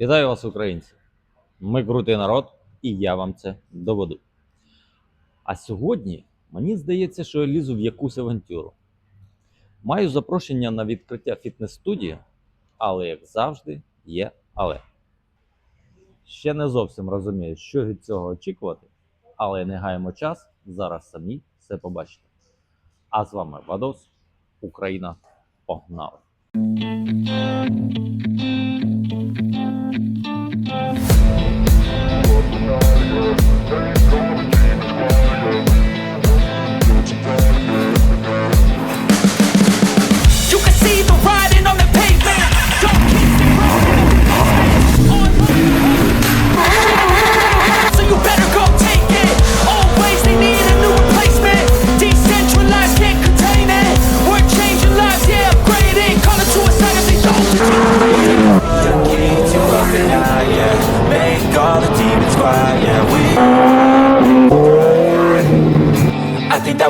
Вітаю вас, українці! Ми крутий народ, і я вам це доведу. А сьогодні мені здається, що я лізу в якусь авантюру. Маю запрошення на відкриття фітнес-студії, але, як завжди, є але. Ще не зовсім розумію, що від цього очікувати, але не гаємо час, зараз самі все побачите. А з вами Вадос, Україна, погнали!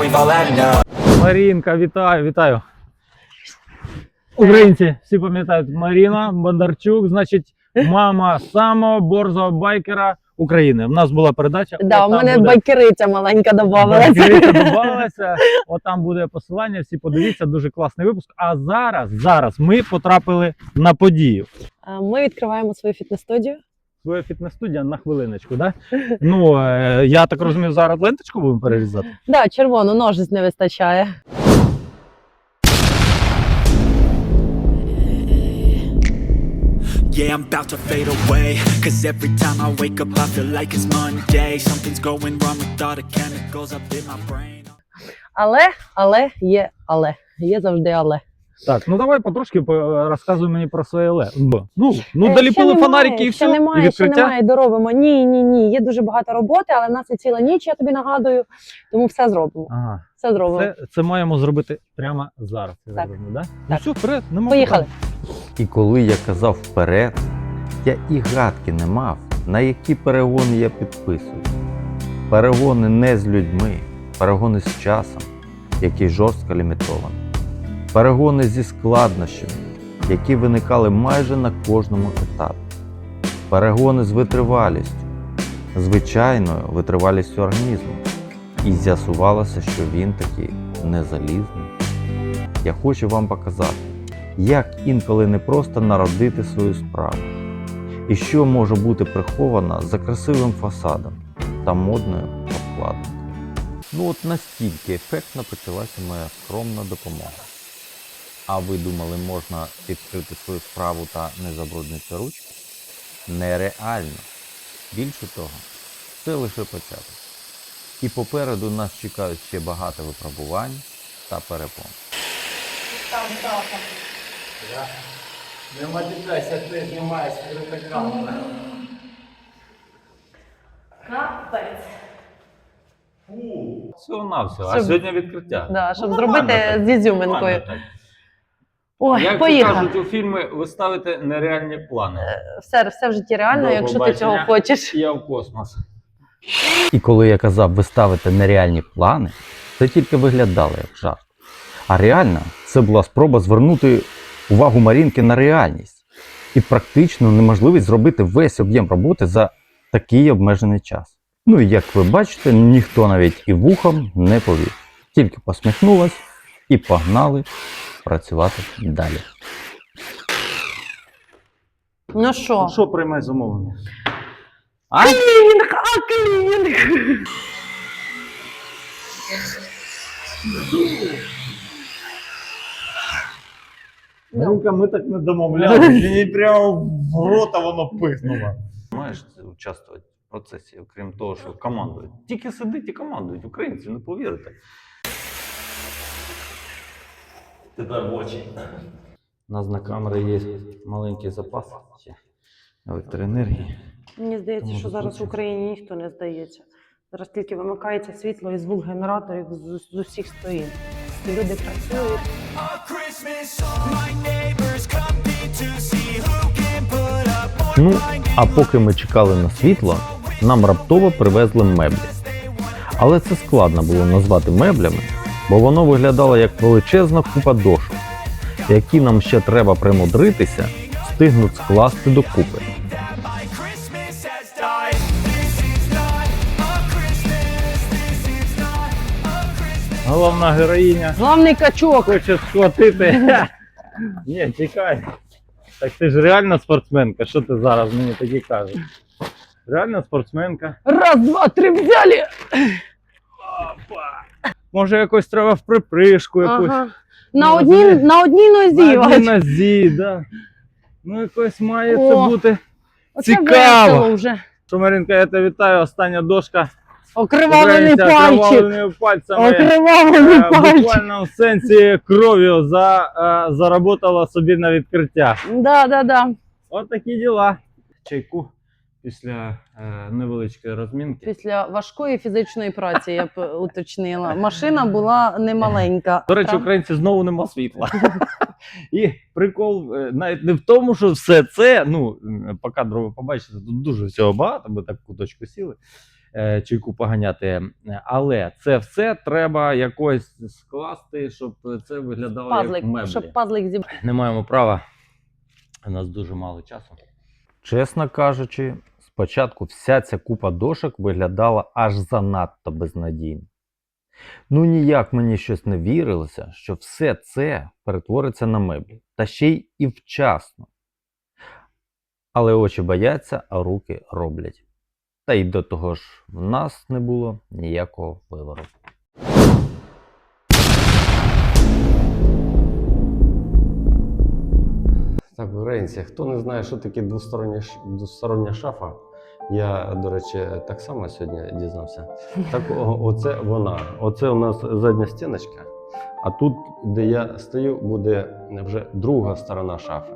Had enough. Марінка, вітаю, вітаю. Українці всі пам'ятають Маріна Бондарчук, значить, мама самого борзого байкера України. У нас була передача. Да, у мене буде- байкериця маленька Байкериця додавалася. додавалася. Отам буде посилання, всі подивіться, дуже класний випуск. А зараз, зараз ми потрапили на подію. Ми відкриваємо свою фітнес-студію. Своя фітнес-студія на хвилиночку, да? Ну, е, я так розумію, зараз ленточку будемо перерізати. Да, червону ножиць не вистачає. Yeah, I'm about to fade away. Cause every time I wake up, I feel like it's Monday. Something's going wrong with all the chemicals up in my brain. Але, але є але. Є завжди але. Так, ну давай потрошки по- розказуй мені про своє ле. Ну, ну Е, доліпили ще немає, фонарики і ще все. і немає, ще відкриття. немає, доробимо. Ні, ні, ні. Є дуже багато роботи, але в нас є ціла ніч, я тобі нагадую. Тому все зробимо. Ага. Все зробимо. Це, це маємо зробити прямо зараз. Я Так. розумію, да? Ну Так. все, вперед, нема Поїхали. питань. І коли я казав вперед, я і гадки не мав, на які перегони я підписую. Перегони не з людьми, перегони з часом, який жорстко лімітований. Перегони зі складнощами, які виникали майже на кожному етапі. Перегони з витривалістю, звичайною витривалістю організму. І з'ясувалося, що він такий не залізний. Я хочу вам показати як інколи не просто народити свою справу, і що може бути приховано за красивим фасадом та модною обкладинкою. Ну от настільки ефектно почалася моя скромна допомога. А ви думали, можна відкрити свою справу та не забруднити ручки? Нереально. Більше того, це лише початок. І попереду нас чекають ще багато випробувань та перепон. Всього на все. А Щоб- сьогодні відкриття. Да, щоб Ну, зробити нормально з так. ізюминкою. Нормально так. Ой, Як це поїхали. кажуть у фільмі, ви ставите нереальні плани. Все, все в житті реально, До якщо ти цього хочеш. Я в космос. І коли я казав, ви ставите нереальні плани, це тільки виглядало як жарт. А реально, це була спроба звернути увагу Марінки на реальність і практично неможливість зробити весь об'єм роботи за такий обмежений час. Ну і як ви бачите, ніхто навіть і вухом не повів. Тільки посміхнулась і погнали працювати далі. Ну що? Що приймай замовлення? А? Клінінг, а клінінг. Маринка, ми так не домовлялися. Мені прямо в рота воно пихнуло. Маєш участвувати в процесі, окрім того, що командують. Тільки сидить і командують українці, не повірите. Тепер в очі. У нас на камері є маленький запас ще електроенергії. Мені здається, що зараз в. Україні ніхто не здається. Зараз тільки вимикається світло із двох генераторів з, з усіх сторін. І люди працюють. Ну, а поки ми чекали на світло, нам раптово привезли меблі. Але це складно було назвати меблями, бо воно виглядало як величезна купа дошок, які нам ще треба примудритися, встигнуть скласти докупи. Головна героїня Главний качок. хоче схватити. Ні, чекай. Так ти ж реальна спортсменка, що ти зараз мені такі кажеш? Реальна спортсменка. Раз, два, три взяли. Опа! Може якось треба в припришку якусь. Ага. На Ну, одній, на одній нозі. На одній нозі, да. Ну якось має О, це бути. Цікаво. вже. Маринка, я тебе вітаю. Остання дошка. Окривавлений пальчик. пальцями. Окривавлений Е, В пальчик. буквальному сенсі кров'ю за, е, заработала собі на відкриття. Да, да, да. От такі діла. Чайку після е, невеличкої розмінки. Після важкої фізичної праці я б уточнила. Машина була немаленька. До речі, українці знову нема світла. І прикол е, навіть не в тому, що все це, ну, по кадру ви побачите, тут дуже всього багато, ми так куточку сіли. е, Чайку поганяти, але це все треба якось скласти, щоб це виглядало як пазлик, меблі. щоб пазлик зібрати. Не маємо права. У нас дуже мало часу. Чесно кажучи, спочатку вся ця купа дошок виглядала аж занадто безнадійно. Ну ніяк мені щось не вірилося, що все це перетвориться на меблі, та ще й і вчасно. Але очі бояться, а руки роблять. Та й до того ж, в нас не було ніякого вибору. Так, українці, хто не знає, що таке двостороння, двостороння шафа, я, до речі, так само сьогодні дізнався. Так, о- оце вона. Оце у нас задня стіночка, а тут, де я стою, буде вже друга сторона шафи.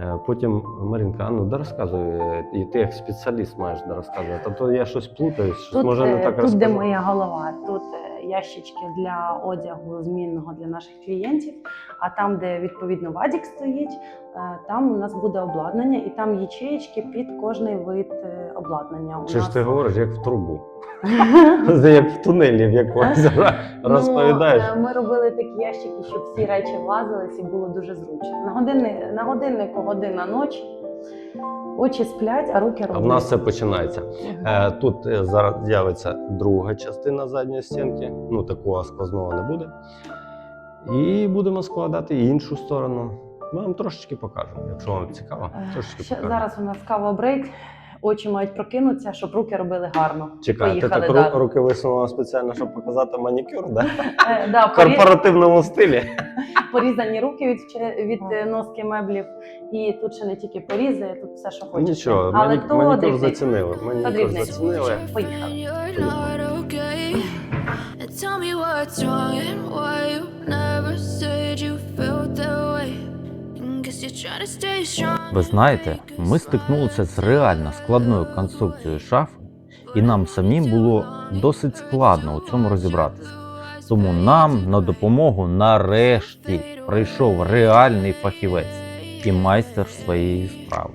Е, Потім, Марінка, а ну да розказуй, е, і ти як спеціаліст маєш да розказувати, а то я щось плутаюсь, щось може не так так тут де моя голова, тут е, ящички для одягу змінного для наших клієнтів. А там, де відповідно вадік стоїть, е, там у нас буде обладнання, і там ячеєчки під кожний вид е, обладнання. Чи нас. ж ти говориш як в трубу? Як в тунелі в розповідаєш. Ну, е, ми робили такі ящики, щоб всі речі влазились і було дуже зручно. На, години, на годиннику година ночі, очі сплять, а руки А роблять. в нас все починається. Тут зараз з'явиться друга частина задньої стінки, ну такого сквозного не буде. І будемо складати іншу сторону. Ми вам трошечки покажемо, якщо вам цікаво. Е, Трошечки Ще, покажемо. зараз у нас кава брейк. Очі мають прокинутися, щоб руки робили гарно. Чекай, ти так далі. ру- руки висунула спеціально, щоб показати манікюр, да? Е, да, в корпоративному стилі. порізані руки від, від е, носки меблів. І тут ще не тільки порізи, тут все, що хочеться. Нічого, Але мані- то манікюр дрібниці. зацінили. Манікюр дрібниці. зацінили. Поїхали. You're not tell me what's wrong and why you never said you felt that way. Guess you're trying to stay strong. Ви знаєте, ми стикнулися з реально складною конструкцією шафи, і нам самим було досить складно у цьому розібратися. Тому нам на допомогу нарешті прийшов реальний фахівець і майстер своєї справи.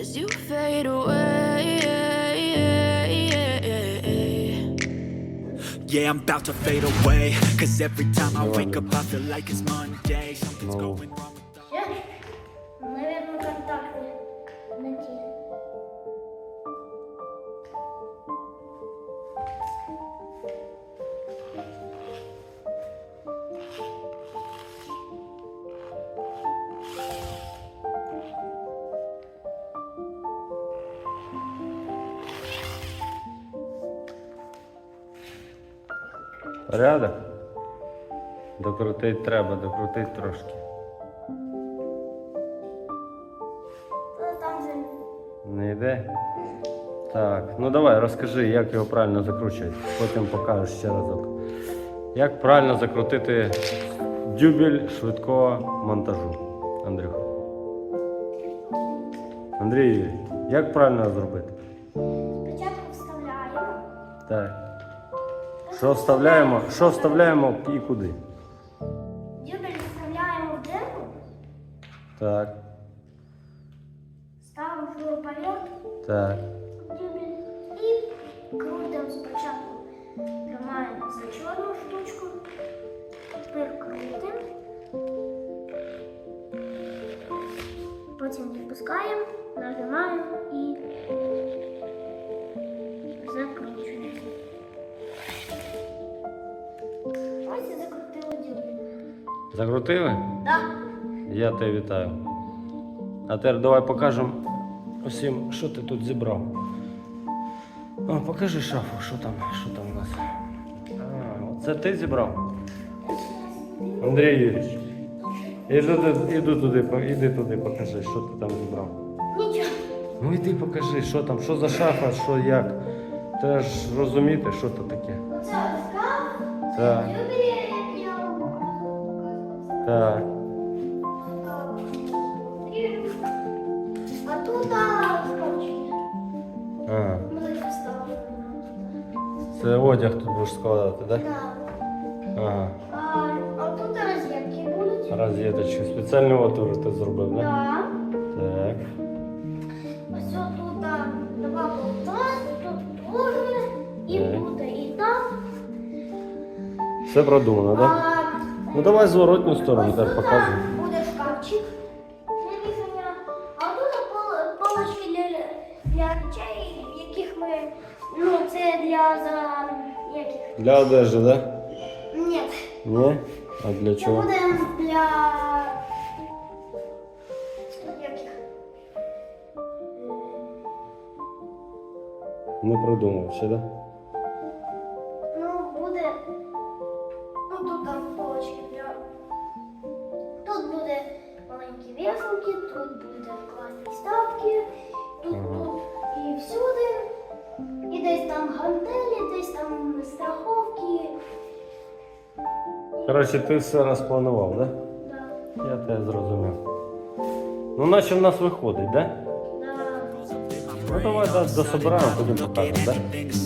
As you fade away. Yeah, I'm about to fade away. Cause every time I wake up, I feel like it's Monday. Something's going wrong. Порядок? Докрутить треба, докрутить трошки. Там же Не йде? Так, ну давай розкажи, як його правильно закручують. Потім покажеш ще разок. Як правильно закрутити дюбель швидкого монтажу, Андрюха? Андрій, як правильно зробити? спочатку вставляємо. Так. Що вставляємо? Що вставляємо і куди? Дюбель вставляємо в дирку, Так, ставимо шуруповерт так. дюбель і крутимо спочатку. Тримаємо за чорну штучку, тепер крутимо. Потім відпускаємо, нажимаємо і Закрутили? Да. Я тебе вітаю. А тепер давай покажемо усім, що ти тут зібрав. О, покажи шафу, що там, що там у нас. А, оце ти зібрав? Андрій Юрійович. Іди, туди- іди туди, іди туди, покажи, що ти там зібрав. Нічого. Ну іди покажи, що там, що за шафа, що як. Ти ж розуміти, що це таке. Оце шкаф. Так, так. А тут а, це одяг тут будеш складати, так? Да? Ага. А, тут розетки будуть. Розеточки. Спеціальну отвору ти зробив, так? Да? Да. Так. Ось тут два болта, тут теж. І буде і там. Все продумано, так? Да? Ну давай зворотню сторону, тут показуй. буде шкафчик. А тут полочки для, для речей, яких ми. Ну, це для за яких? Для одежі. Да? Ні. Ні? А для Це чого? буде для. Яких? Не продумав ще. Да? Коротше, ти все розпланував, так? Да, Да? Я тебе зрозумів. Ну, наче в нас виходить, так? Да? да. Ну давай да, дособираємо, будемо покажемо, так? Да?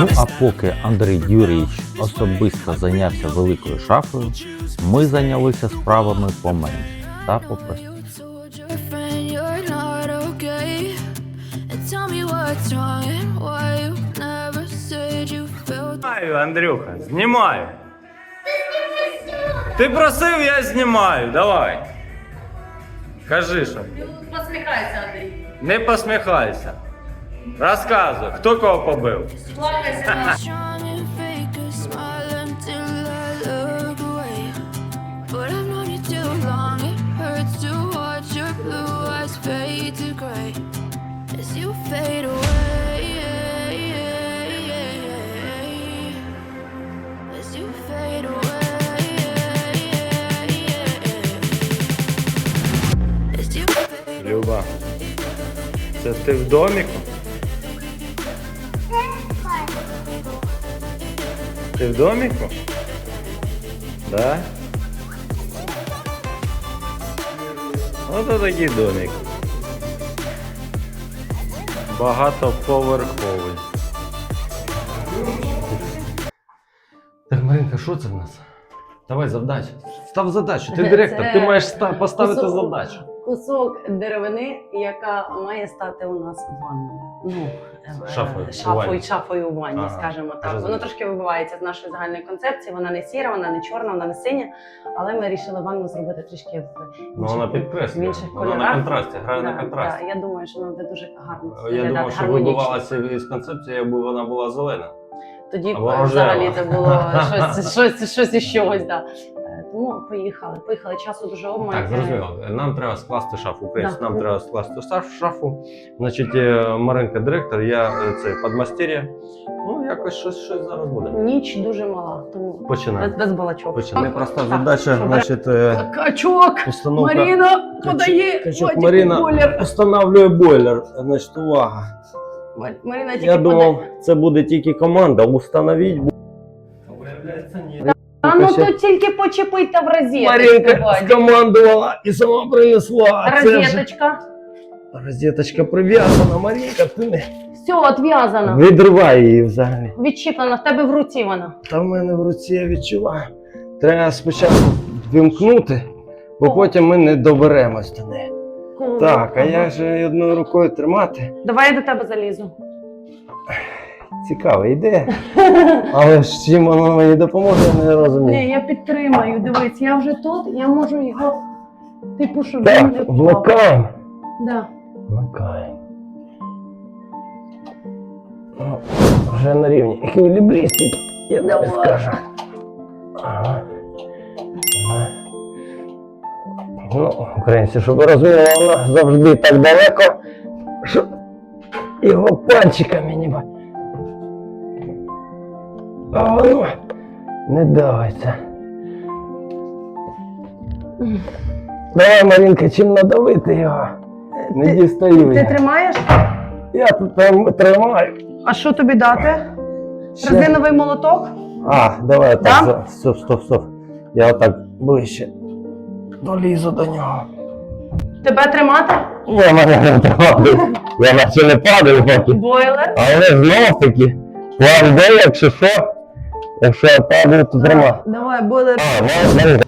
Ну а поки Андрій Юрійович особисто зайнявся великою шафою, ми зайнялися справами поменш та попростіше. Знімаю, Андрюха, знімаю. Ти просив, я знімаю, давай. Кажи, що. Посміхайся, Андрій. Не посміхайся. Розказуй, хто кого побив? strong and fake a smile until Ти в доміку? Да? Ото такий домик. Багатоповерховий. Так, Маринка, що це в нас? Давай завдачу. Став задачу. Ти Це директор, ти маєш ста- поставити задачу. Кусок деревини, яка має стати у нас ванною. Ну, е, Шафою, шафою, шафою у ванні, Ага, скажімо так. Воно трошки вибивається з нашої загальної концепції. Вона не сіра, вона не чорна, вона не синя. Але ми вирішили ванну зробити трішки в Ну, інших- вона в підкреслює. інших Вона на контрасті, грає на контрасті. да, я думаю, що вона буде дуже гарно Я думав, що вибивалася із концепції, якби вона була зелена. Тоді б взагалі це було щось, щось, щось із чогось. Да. Тому поїхали. Поїхали часу дуже обмаль. Так, Е, зрозуміло. Нам треба скласти шафу. Українці, Да. нам треба скласти шафу. Значить, е, Маринка директор, я е, це подмастер'я. Ну, якось щось, щось зараз буде. Ніч дуже мала, тому без, Починаємо. без балачок. Починаємо. Непроста задача, значить, Качок! установка. Маріна подає Качок Вадику Маріна бойлер. встановлює бойлер. Значить, увага. Маріна тільки Я думав, подає. це буде тільки команда. Установіть. Ну то тільки почепить та в розеточку. Маринка скомандувала і сама принесла. Це вже Розеточка. розеточка прив'язана. Маринка, ти не Все, відв'язано. Відривай її взагалі. Відчіплено, в тебе в руці вона. Та в мене в руці я відчуваю. Треба спочатку вимкнути, бо Ого. потім ми не доберемось до неї. Так, а Ага. як же одною рукою тримати? Давай я до тебе залізу. Цікава ідея. Але ж чим воно мені допоможе, я не розумію. Ні, я підтримаю. Дивись, я вже тут, я можу його, типу, щоб він не Так, впав. вмикаємо. Да. Вмикаємо. Ну, вже на рівні еквілібристики, я тобі скажу. Ага. Ага. Ну, українці, щоб ви розуміли, воно завжди так далеко, що його пальчиками ніби. А не давиться. Давай, Марінка, чим надавити його? Не Ти- дістаю Ти я. тримаєш? Я тут там тримаю. А що тобі дати? Ще. Резиновий молоток? А, давай так. Да? за- Стоп, стоп, стоп. Я отак ближче долізу до нього. Тебе тримати? Ні, мене не тримати. Я наче не падаю поки. Бойлер? Але знов таки, план Б, якщо що, якщо я падаю, то тримай. Давай, буде. А, ну,